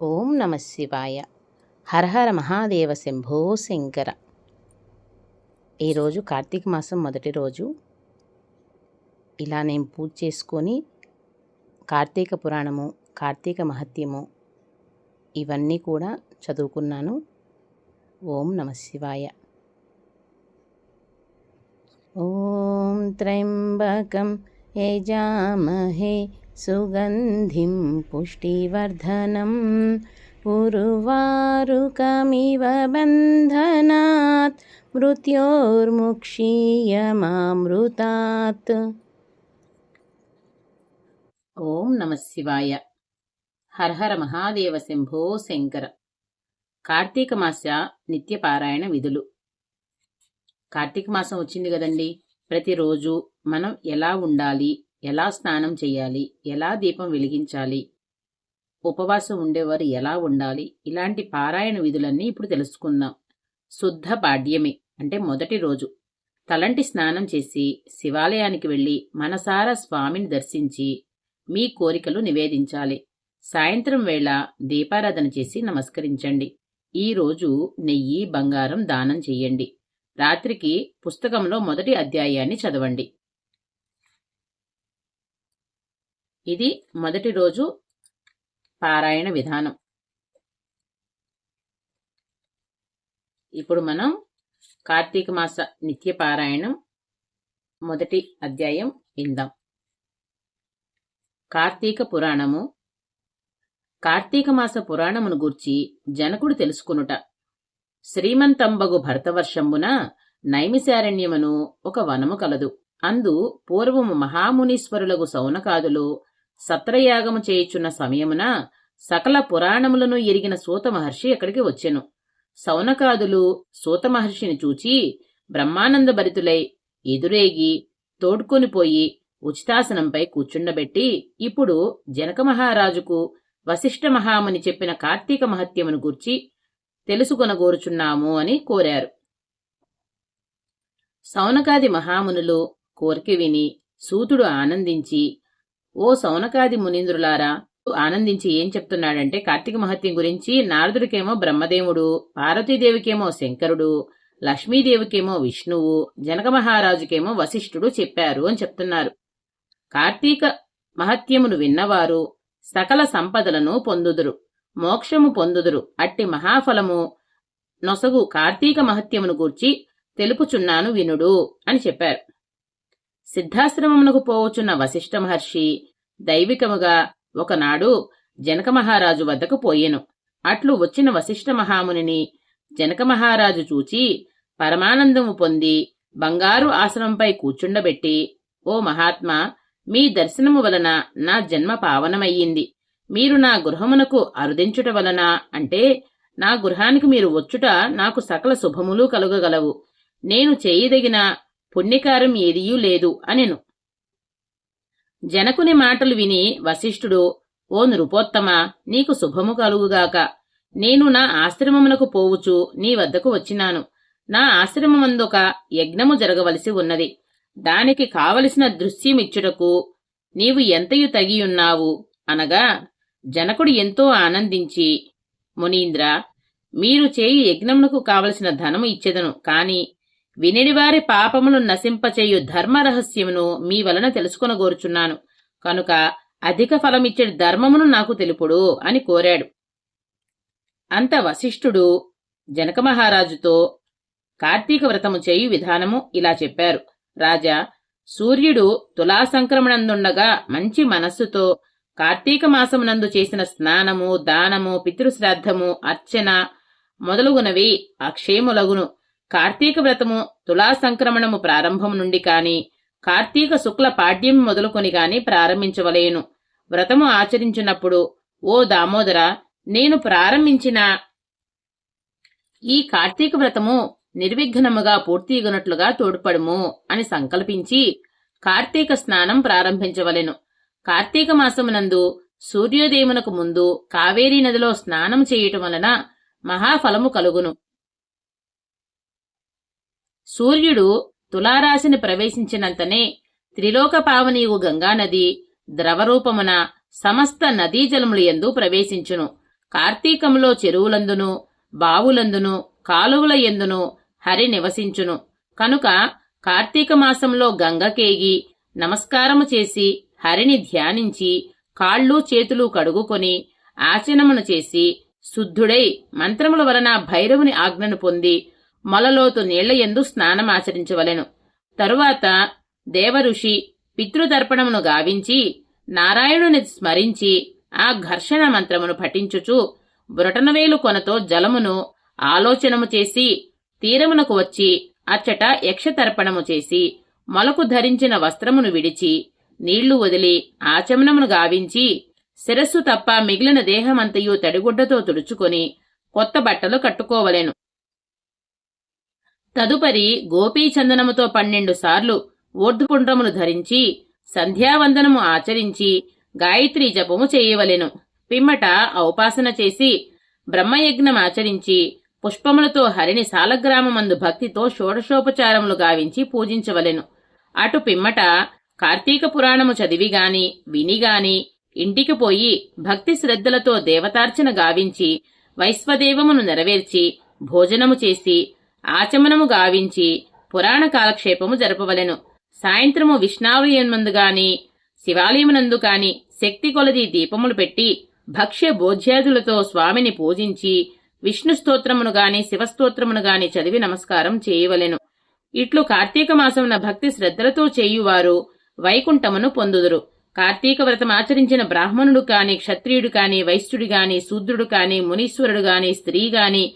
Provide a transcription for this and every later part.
ఓం నమ శివాయ. హరహర మహాదేవ శంభో శంకర. ఈరోజు కార్తీక మాసం మొదటి రోజు. ఇలా నేను పూజ చేసుకొని కార్తీక పురాణము కార్తీక మహత్యము ఇవన్నీ కూడా చదువుకున్నాను. ఓం నమ శివాయ. ఓం త్ర్యంబకం యజామహే సుగంధిం పుష్టివర్ధనం. ఉరువారుకమివ బంధనాత్ మృత్యోర్ముక్షీయమామృతాత్ ఓం నమ శివాయ. హరహర మహాదేవ శంభో శంకర. కార్తీక మాస నిత్యపారాయణ విధులు. కార్తీక మాసం వచ్చింది కదండి. ప్రతిరోజు మనం ఎలా ఉండాలి? ఎలా స్నానం చేయాలి? ఎలా దీపం వెలిగించాలి? ఉపవాసం ఉండేవారు ఎలా ఉండాలి? ఇలాంటి పారాయణ విధులన్నీ ఇప్పుడు తెలుసుకుందాం. శుద్ధ పాడ్యమి అంటే మొదటి రోజు. తలంటి స్నానం చేసి శివాలయానికి వెళ్ళి మనసారా స్వామిని దర్శించి మీ కోరికలు నివేదించాలి. సాయంత్రం వేళ దీపారాధన చేసి నమస్కరించండి. ఈ రోజు నెయ్యి బంగారం దానం చెయ్యండి రాత్రికి పుస్తకంలో మొదటి అధ్యాయాన్ని చదవండి. ఇది మొదటి రోజు పారాయణ విధానం. ఇప్పుడు మనం కార్తీక మాస నిత్య పారాయణం మొదటి అధ్యాయం విందాం. కార్తీక పురాణము. కార్తీక మాస పురాణమును గూర్చి జనకుడు తెలుసుకునుట. శ్రీమంతంబగు భరతవర్షంబున నైమిశారణ్యమును ఒక వనము కలదు. అందు పూర్వము మహామునీశ్వరులకు సౌనకాదులు సత్రయాగము చేయుచున్న సమయమున సకల పురాణములను ఎరిగిన సూత మహర్షి అక్కడికి వచ్చెను. సౌనకాదులు సూత మహర్షిని చూచి బ్రహ్మానంద భరితులై ఎదురేగి తోడ్కొనిపోయి ఉచితాసనంపై కూర్చుండబెట్టి ఇప్పుడు జనక మహారాజుకు వశిష్ఠ మహాముని చెప్పిన కార్తీక మహత్యమును గూర్చి తెలుసుకొనగోరుచున్నాము అని కోరారు. సౌనకాది మహామునులు కోరిక విని సూతుడు ఆనందించి ఓ సౌనకాది మునీంద్రులారా ఆనందించి ఏం చెప్తున్నాడంటే కార్తీక మహత్యం గురించి నారదుడికేమో బ్రహ్మదేవుడు పార్వతీదేవికేమో శంకరుడు లక్ష్మీదేవికేమో విష్ణువు జనక మహారాజుకేమో వశిష్ఠుడు చెప్పారు అని చెప్తున్నారు. కార్తీక మహత్యమును విన్నవారు సకల సంపదలను పొందుదురు మోక్షము పొందుదురు అట్టి మహాఫలము నొసగు కార్తీక మహత్యమును గూర్చి తెలుపుచున్నాను వినుడు అని చెప్పారు. సిద్ధాశ్రమమునకు పోవచ్చున్న వశిష్ఠ మహర్షి దైవికముగా ఒకనాడు జనక మహారాజు వద్దకు పోయెను. అట్లు వచ్చిన వశిష్ఠ మహామునిని జనక మహారాజు చూచి పరమానందము పొంది బంగారు ఆసనంపై కూర్చుండబెట్టి ఓ మహాత్మా మీ దర్శనము వలన నా జన్మ పావనమయ్యింది. మీరు నా గృహమునకు అరుదించుట వలన అంటే నా గృహానికి మీరు వచ్చుట నాకు సకల శుభములు కలుగగలవు. నేను చేయదగిన పుణ్యకారం ఏదియూ లేదు అనెను. జనకుని మాటలు విని వశిష్ఠుడు ఓ నృపోత్తమ నీకు శుభము కలుగుగాక. నేను నా ఆశ్రమమునకు పోవుచు నీ వద్దకు వచ్చినాను. నా ఆశ్రమమందొక యజ్ఞము జరగవలసి ఉన్నది. దానికి కావలసిన దృశ్యమిచ్చుటకు నీవు ఎంతయు తగియున్నావు? అనగా జనకుడు ఎంతో ఆనందించి మునీంద్ర మీరు చేయి యజ్ఞమునకు కావలసిన ధనము ఇచ్చెదను. కాని వినిడివారి పాపములు నశింపచేయు ధర్మ రహస్యమును మీ వలన తెలుసుకొనగోరుచున్నాను. కనుక అధిక ఫలమిచ్చే ధర్మమును నాకు తెలుపుడు అని కోరాడు. అంత వశిష్ఠుడు జనక మహారాజుతో కార్తీక వ్రతము చేయు విధానము ఇలా చెప్పారు. రాజా సూర్యుడు తులా సంక్రమణందుండగా మంచి మనస్సుతో కార్తీక మాసమునందు చేసిన స్నానము దానము పితృశ్రాద్ధము అర్చన మొదలుగునవి అక్షేములగును కార్తీక వ్రతము తులా సంక్రమణము ప్రారంభం నుండి కాని కార్తీక శుక్ల పాడ్యం మొదలుకొని గాని ప్రారంభించవలేను. వ్రతము ఆచరించినప్పుడు ఓ దామోదర నేను ప్రారంభించిన ఈ కార్తీక వ్రతము నిర్విఘ్నముగా పూర్తిగనట్లుగా తోడ్పడుము అని సంకల్పించి కార్తీక స్నానం ప్రారంభించవలెను. కార్తీక మాసమునందు సూర్యోదయమునకు ముందు కావేరీ నదిలో స్నానం చేయటం వలన మహాఫలము కలుగును. సూర్యుడు తులారాశిని ప్రవేశించినంతనే త్రిలోక పావనీయు గంగానది ద్రవరూపమున సమస్త నదీజలములు ఎందు ప్రవేశించును. కార్తీకములో చెరువులందును బావులందును కాలువల ఎందును హరి నివసించును. కనుక కార్తీక మాసంలో గంగకేగి నమస్కారము చేసి హరిని ధ్యానించి కాళ్ళు చేతులు కడుగుకొని ఆచనమును చేసి శుద్ధుడై మంత్రముల వలన భైరవుని ఆజ్ఞను పొంది మొలలోతు నీళ్ళ ఎందు స్నానమాచరించవలెను. తరువాత దేవఋషి పితృతర్పణమును గావించి నారాయణుని స్మరించి ఆ ఘర్షణ మంత్రమును పఠించుచు బురటనవేలు కొనతో జలమును ఆలోచనము చేసి తీరమునకు వచ్చి అచ్చట యక్షతర్పణము చేసి మొలకు ధరించిన వస్త్రమును విడిచి నీళ్ళు వదిలి ఆచమనమును గావించి శిరస్సు తప్ప మిగిలిన దేహమంతయు తడిగుడ్డతో తుడుచుకొని కొత్త బట్టలు కట్టుకోవలెను. తదుపరి గోపీచందనముతో పన్నెండు సార్లు ఊర్ధపుండ్రమును ధరించి సంధ్యావందనము ఆచరించి గాయత్రీ జపము చేయవలెను. పిమ్మట ఔపాసన చేసి బ్రహ్మయజ్ఞమాచరించి పుష్పములతో హరిని సాలగ్రామమందు భక్తితో షోడశోపచారములు గావించి పూజించవలెను. అటు పిమ్మట కార్తీక పురాణము చదివిగాని వినిగాని ఇంటికి పోయి భక్తి శ్రద్ధలతో దేవతార్చన గావించి వైశ్వదేవమును నెరవేర్చి భోజనము చేసి ఆచమనము గావించి పురాణ కాలక్షేపము జరపవలెను. సాయంత్రము విష్ణాలయమందు గాని శివాలయమునందు కాని శక్తి కొలది దీపములు పెట్టి భక్ష్య భోజ్యాదులతో స్వామిని పూజించి విష్ణు స్తోత్రమును గాని శివస్తోత్రమును గాని చదివి నమస్కారం చేయవలెను. ఇట్లు కార్తీక మాసమున భక్తి శ్రద్ధలతో చేయువారు వైకుంఠమును పొందుదురు. కార్తీక వ్రతం ఆచరించిన బ్రాహ్మణుడు కాని క్షత్రియుడు కాని వైశ్యుడు గాని శూద్రుడు కాని మునీశ్వరుడు గాని స్త్రీ గాని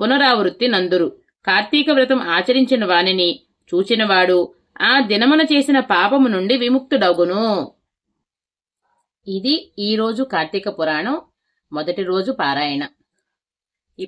పునరావృత్తి నందురు. కార్తీక వ్రతం ఆచరించిన వానిని చూచినవాడు ఆ దినమున చేసిన పాపము నుండి విముక్తుడగును. ఇది ఈరోజు కార్తీక పురాణం మొదటి రోజు పారాయణ.